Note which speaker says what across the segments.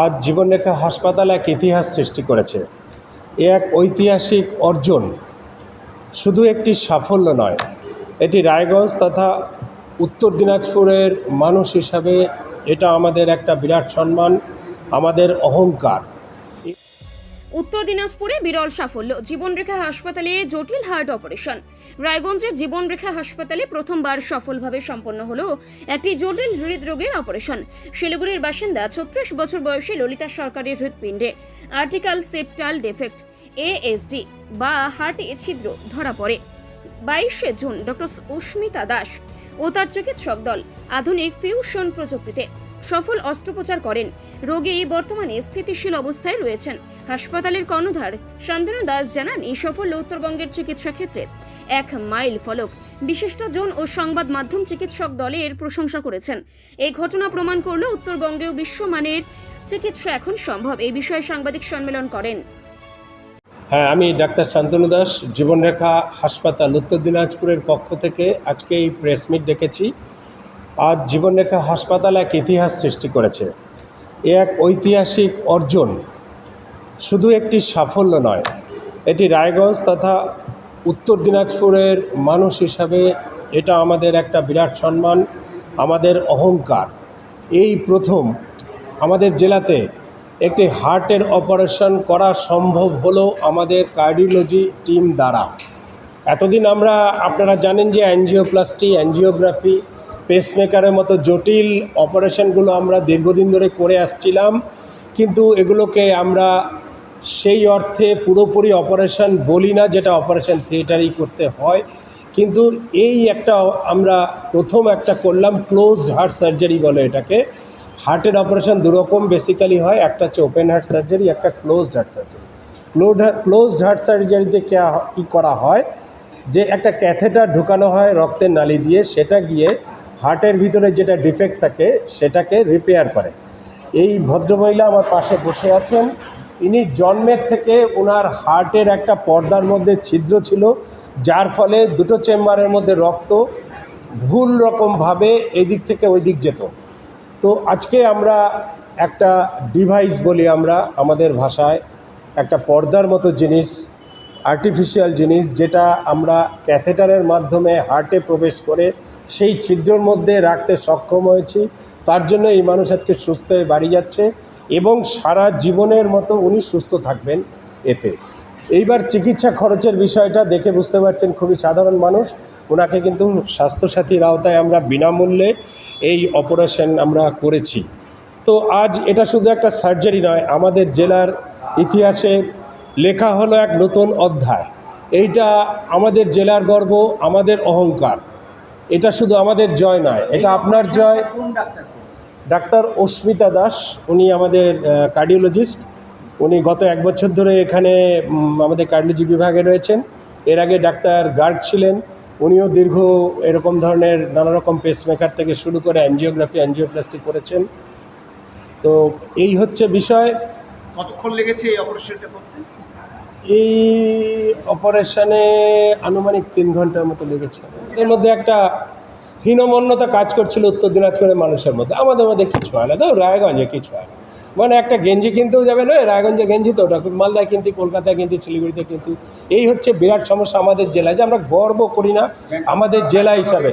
Speaker 1: আজ জীবনরেখা হাসপাতাল এক ইতিহাস সৃষ্টি করেছে। এ এক ঐতিহাসিক অর্জন। শুধু একটি সাফল্য নয়, এটি রায়গঞ্জ তথা উত্তর দিনাজপুরের মানুষ হিসাবে এটা আমাদের একটা বিরাট সম্মান, আমাদের অহংকার।
Speaker 2: উত্তর দিনাজপুরে বিরল সাফল্য। জীবনরেখা হাসপাতালে জটিল হার্ট অপারেশন। রায়গঞ্জের জীবনরেখা হাসপাতালে প্রথমবার সফলভাবে সম্পন্ন হলো একটি জটিল হৃদরোগের অপারেশন। শিলিগুড়ির বাসিন্দা ছত্রিশ বছর বয়সী ললিতা সরকারের হৃৎপিণ্ডে আর্টিকাল সেপ্টাল ডেফেক্ট, এএসডি, বা হার্টে ছিদ্র ধরা পড়ে। বাইশে জুন ডক্টর উস্মিতা দাস ও তার চিকিৎসক দল আধুনিক ফিউশন প্রযুক্তিতে সফল অস্ত্রোপচার করেন। রোগী বর্তমানে স্থিতিশীল অবস্থায় রয়েছেন। হাসপাতালের কর্ণধার শান্তনু দাস জানান, এই সফল উত্তরবঙ্গের চিকিৎসা ক্ষেত্রে এক মাইল ফলক। বিশিষ্টজন ও সংবাদ মাধ্যম চিকিৎসক দলের প্রশংসা করেছেন। এই ঘটনা প্রমাণ করল উত্তরবঙ্গেও বিশ্বমানের চিকিৎসা এখন সম্ভব। এই বিষয়ে সাংবাদিক সম্মেলন করেন।
Speaker 1: হ্যাঁ আমি ডাক্তার শান্তনু দাস, জীবনরেখা হাসপাতাল, উত্তর দিনাজপুরের পক্ষ থেকে আজকে এই প্রেস মিট ডেকেছি। আজ জীবনরেখা হাসপাতাল এক ইতিহাস সৃষ্টি করেছে। এ এক ঐতিহাসিক অর্জন। শুধু একটি সাফল্য নয়, এটি রায়গঞ্জ তথা উত্তর দিনাজপুরের মানুষ হিসাবে এটা আমাদের একটা বিরাট সম্মান, আমাদের অহংকার। এই প্রথম আমাদের জেলাতে একটি হার্টের অপারেশন করা সম্ভব হলো আমাদের কার্ডিওলজি টিম দ্বারা। এতদিন আমরা, আপনারা জানেন যে অ্যানজিওপ্লাস্টি, অ্যানজিওগ্রাফি পেসমেকারের মতো জটিল অপারেশনগুলো আমরা দীর্ঘদিন ধরে করে আসছিলাম। কিন্তু এগুলোকে আমরা সেই অর্থে পুরোপুরি অপারেশন বলি না যেটা অপারেশন থিয়েটারেই করতে হয়। কিন্তু এই একটা আমরা প্রথম একটা করলাম ক্লোজড হার্ট সার্জারি বলে এটাকে। হার্টের অপারেশন দুরকম বেসিক্যালি হয়, একটা হচ্ছে ওপেন হার্ট সার্জারি একটা ক্লোজড হার্ট সার্জারি ক্লোড ক্লোজড হার্ট সার্জারিতে কী করা হয়? যে একটা ক্যাথেটার ঢুকানো হয় রক্তের নালি দিয়ে, সেটা গিয়ে হার্টের ভিতরে যেটা ডিফেক্ট থাকে, সেটাকে রিপেয়ার করে। এই ভদ্রমহিলা আমার পাশে বসে আছেন। ইনি জন্মের থেকে ওনার হার্টের একটা পর্দার মধ্যে ছিদ্র ছিল, যার ফলে দুটো চেম্বারের মধ্যে রক্ত ভুল রকমভাবে এদিক থেকে ওই দিক যেত। তো আজকে আমরা একটা ডিভাইস বলি আমরা, আমাদের ভাষায় একটা পর্দার মতো জিনিস আর্টিফিশিয়াল জিনিস, যেটা আমরা ক্যাথেটারের মাধ্যমে হার্টে প্রবেশ করে সেই ছিদ্রর মধ্যে রাখতে সক্ষম হয়েছি। তার জন্য এই মানুষ আজকে সুস্থ হয়ে বাড়ি যাচ্ছে এবং সারা জীবনের মতো উনি সুস্থ থাকবেন এতে। এইবার চিকিৎসা খরচের বিষয়টা দেখে বুঝতে পারছেন খুবই সাধারণ মানুষ। ওনাকে কিন্তু স্বাস্থ্যসাথীর আওতায় আমরা বিনামূল্যে এই অপারেশন আমরা করেছি। তো আজ এটা শুধু একটা সার্জারি নয়, আমাদের জেলার ইতিহাসে লেখা হলো এক নতুন অধ্যায়। এইটা আমাদের জেলার গর্ব, আমাদের অহংকার। এটা শুধু আমাদের জয় নয় এটা আপনার জয়। ডাক্তার অস্মিতা দাস উনি আমাদের কার্ডিওলজিস্ট উনি গত এক বছর ধরে এখানে আমাদের কার্ডিওলজি বিভাগে রয়েছেন। এর আগে ডাক্তার গার্ড ছিলেন। উনিও দীর্ঘ এরকম ধরনের নানা রকম পেসমেকার থেকে শুরু করে অ্যানজিওগ্রাফি অ্যানজিওপ্লাস্টি করেছেন। তো এই হচ্ছে বিষয়।
Speaker 3: কতক্ষণ লেগেছে এই অপারেশনটা করতে?
Speaker 1: এই অপারেশনে আনুমানিক তিন ঘণ্টার মতো লেগেছে। এর মধ্যে একটা হীনমন্যতা কাজ করছিল উত্তর দিনাজপুরের মানুষের মধ্যে। আমাদের মধ্যে কিছু হয় না। তো রায়গঞ্জে কিছু হয় না। মানে একটা গেঞ্জি কিনতেও যাবে না রায়গঞ্জের গেঞ্জি তো ওটা মালদায় কিনতি, কলকাতায় কিনতি, শিলিগুড়িতে কিন্তু। এই হচ্ছে বিরাট সমস্যা আমাদের জেলায়। যে আমরা গর্ব করি না আমাদের জেলা হিসাবে।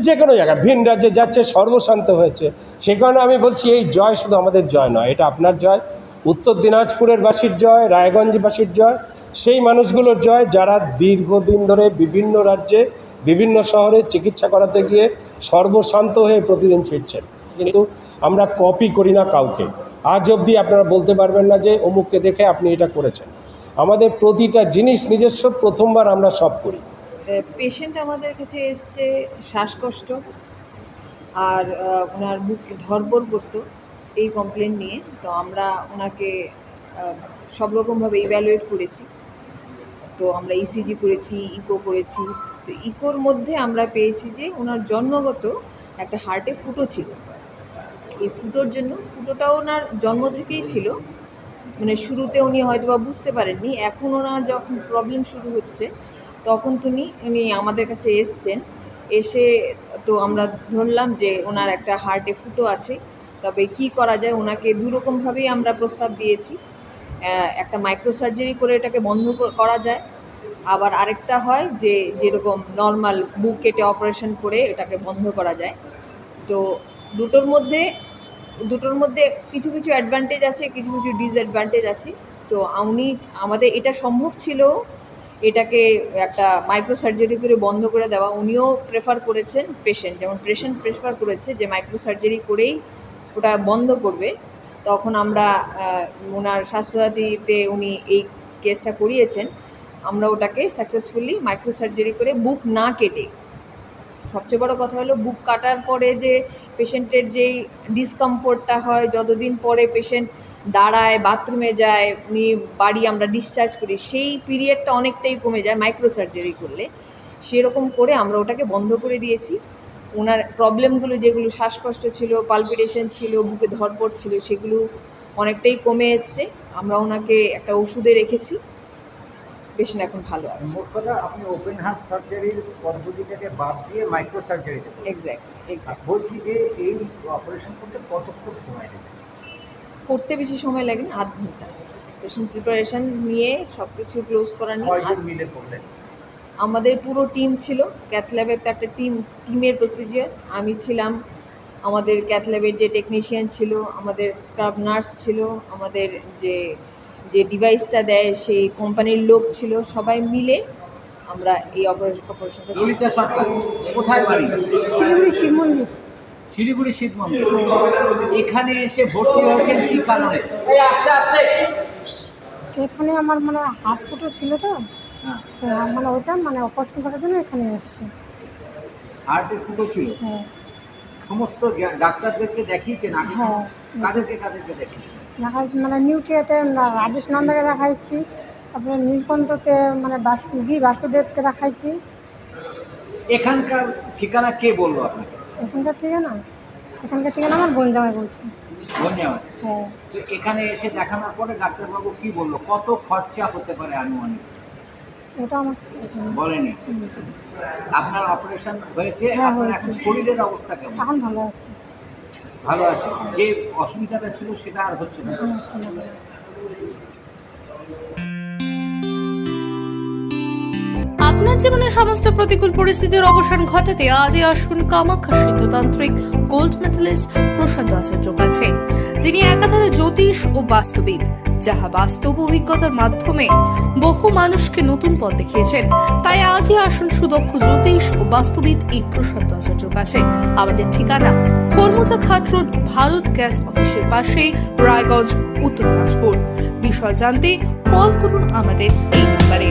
Speaker 1: যে কোনো জায়গায় ভিন রাজ্যে যাচ্ছে, সর্বশান্ত হয়েছে। সে কারণে আমি বলছি, এই জয় শুধু আমাদের জয় নয়, এটা আপনার জয়। উত্তর দিনাজপুরের বাসীর জয়, রায়গঞ্জবাসীর জয়। সেই মানুষগুলোর জয় যারা দীর্ঘদিন ধরে বিভিন্ন রাজ্যে বিভিন্ন শহরে চিকিৎসা করাতে গিয়ে সর্বশান্ত হয়ে প্রতিদিন ফিরছেন। কিন্তু আমরা কপি করি না কাউকে। আজ অবধি আপনারা বলতে পারবেন না যে, অমুককে দেখে আপনি এটা করেছেন। আমাদের প্রতিটা জিনিস নিজস্ব, প্রথমবার আমরা সব করি।
Speaker 4: পেশেন্ট আমাদের কাছে এসছে শ্বাসকষ্ট আর ওনার বুক ধরপড় করতো এই কমপ্লেন নিয়ে। তো আমরা ওনাকে সব রকমভাবে ইভ্যালুয়েট করেছি। তো আমরা ইসিজি করেছি ইকো করেছি তো ইকোর মধ্যে আমরা পেয়েছি যে ওনার জন্মগত একটা হার্টে ফুটো ছিল। এই ফুটোর জন্য ফুটোটাও ওনার জন্ম থেকেই ছিল। মানে শুরুতে উনি হয়তো বা বুঝতে পারেননি, এখন ওনার যখন প্রবলেম শুরু হচ্ছে, তখন তুমি উনি আমাদের কাছে এসছেন। এসে তো আমরা ধরলাম যে ওনার একটা হার্টে ফুটো আছে। তবে কি করা যায়, ওনাকে দুরকমভাবেই আমরা প্রস্তাব দিয়েছি। একটা মাইক্রো সার্জারি করে এটাকে বন্ধ করা যায়। আবার আরেকটা হয় যে যেরকম নর্মাল বুক কেটে অপারেশন করে এটাকে বন্ধ করা যায়। তো দুটোর মধ্যে দুটোর মধ্যে কিছু কিছু অ্যাডভান্টেজ আছে, কিছু কিছু ডিসঅ্যাডভান্টেজ আছে। তো উনি আমাদের এটা সম্ভব ছিল এটাকে একটা মাইক্রো সার্জারি করে বন্ধ করে দেওয়া। উনিও প্রেফার করেছেন পেশেন্ট যেমন পেশেন্ট প্রেফার করেছে যে মাইক্রো সার্জারি করেই ওটা বন্ধ করবে। তখন আমরা ওনার স্বাস্থ্যসাথীতে উনি এই কেসটা করিয়েছেন। আমরা ওটাকে সাকসেসফুলি মাইক্রো সার্জারি করে বুক না কেটে। সবচেয়ে বড় কথা হলো বুক কাটার পরে যে পেশেন্টের যেই ডিসকমফোর্টটা হয়, যতদিন পরে পেশেন্ট দাঁড়ায় বাথরুমে যায়, উনি বাড়ি আমরা ডিসচার্জ করি, সেই পিরিয়ডটা অনেকটাই কমে যায় মাইক্রো সার্জারি করলে। সেরকম করে আমরা ওটাকে বন্ধ করে দিয়েছি। ওনার প্রবলেমগুলো যেগুলো শ্বাসকষ্ট ছিল পালপিটেশন ছিল, বুকে ধরপড় ছিল, সেগুলো অনেকটাই কমে এসছে। আমরা ওনাকে একটা ওষুধে রেখেছি। পেশেন্ট এখন ভালো আছে।
Speaker 5: মোট কথা আপনি ওপেন হার্ট সার্জারির পদ্ধতিটাকে বাদ দিয়ে মাইক্রো সার্জারিতে
Speaker 4: এক্স্যাক্ট এক্স্যাক্ট
Speaker 5: বলছি যে এই অপারেশন করতে কতক্ষণ সময় নেবে
Speaker 4: করতে বেশি সময় লাগে না আধ ঘণ্টা। পেশেন্ট প্রিপারেশন নিয়ে সব কিছু ক্লোজ করা নিয়ে
Speaker 5: মিলে করলেন?
Speaker 4: আমাদের পুরো টিম ছিল। ক্যাথল্যাবের তো একটা টিম টিমের প্রসিজিয়ার আমি ছিলাম আমাদের ক্যাথল্যাবের যে টেকনিশিয়ান ছিল আমাদের স্ক্রাব নার্স ছিল আমাদের যে যে ডিভাইসটা দেয় সেই কোম্পানির লোক ছিল সবাই মিলে আমরা এই অপারেশন অপারেশনটা
Speaker 5: ললিতা সরকার কোথায় বাড়ি?
Speaker 6: শিলিগুড়ি শিব মন্দির।
Speaker 5: শিলিগুড়ি শিব মন্দির। এখানে এসে ভর্তি হয়েছেন কি কারণে? আস্তে আস্তে।
Speaker 6: এখানে আমার মানে হাত ফুটো ছিল তো।
Speaker 5: হ্যাঁ
Speaker 6: তো মানে ওইটা মানে অপারেশন করার জন্য এখানে এসছে।
Speaker 5: হার্টে ফুটো ছিল?
Speaker 6: হ্যাঁ।
Speaker 5: সমস্ত ডাক্তারদেরকে দেখিয়েছেন আগে?
Speaker 6: হ্যাঁ।
Speaker 5: কাদেরকে কাদেরকে দেখিয়েছেন?
Speaker 6: দেখা মানে নিউট্রিয়াতে রাজেশ নন্দাকে দেখাইছি তারপরে নীলকণ্ঠতে মানে বাসু বি বাসুদেবকে দেখাইছি।
Speaker 5: এখানকার ঠিকানা কে বলল আপনাকে?
Speaker 6: এখানকার ঠিকানা? এখানকার ঠিকানা আমার বোন জামাই বলছে।
Speaker 5: ধন্যবাদ
Speaker 6: হ্যাঁ।
Speaker 5: তো এখানে এসে দেখানোর পরে ডাক্তারবাবু কি বলল? কত খরচা হতে পারে আনুমানিক?
Speaker 6: ওটা আমার
Speaker 5: বলেনি। আপনার অপারেশন হয়েছে?
Speaker 6: হ্যাঁ,
Speaker 5: আপনার। এখন শরীরের অবস্থা কেমন?
Speaker 6: এখন ভালো আছে।
Speaker 5: ভালো আছে। যে অসুবিধাটা ছিল সেটা আর হচ্ছে না।
Speaker 7: আপনার জীবনের সমস্ত প্রতিকূল পরিস্থিতির অবসান ঘটাতে আজই আসুন কামাখ্যা সিদ্ধতান্ত্রিক গোল্ড মেডেলিস্ট প্রশান্ত আচার্য কাছে যিনি একাধারে জ্যোতিষ ও বাস্তুবিদ, যাহা বাস্তব অভিজ্ঞতার মাধ্যমে বহু মানুষকে নতুন পথ দেখিয়েছেন। তাই আজই আসুন সুদক্ষ জ্যোতিষ ও বাস্তুবিদ এই প্রশান্ত আচার্য কাছে আমাদের ঠিকানা কর্মজা ঘাট রোড, ভারত গ্যাস অফিসের পাশে, রায়গঞ্জ, উত্তর দিনাজপুর। বিষয় জানতে কল করুন আমাদের এই নাম্বারে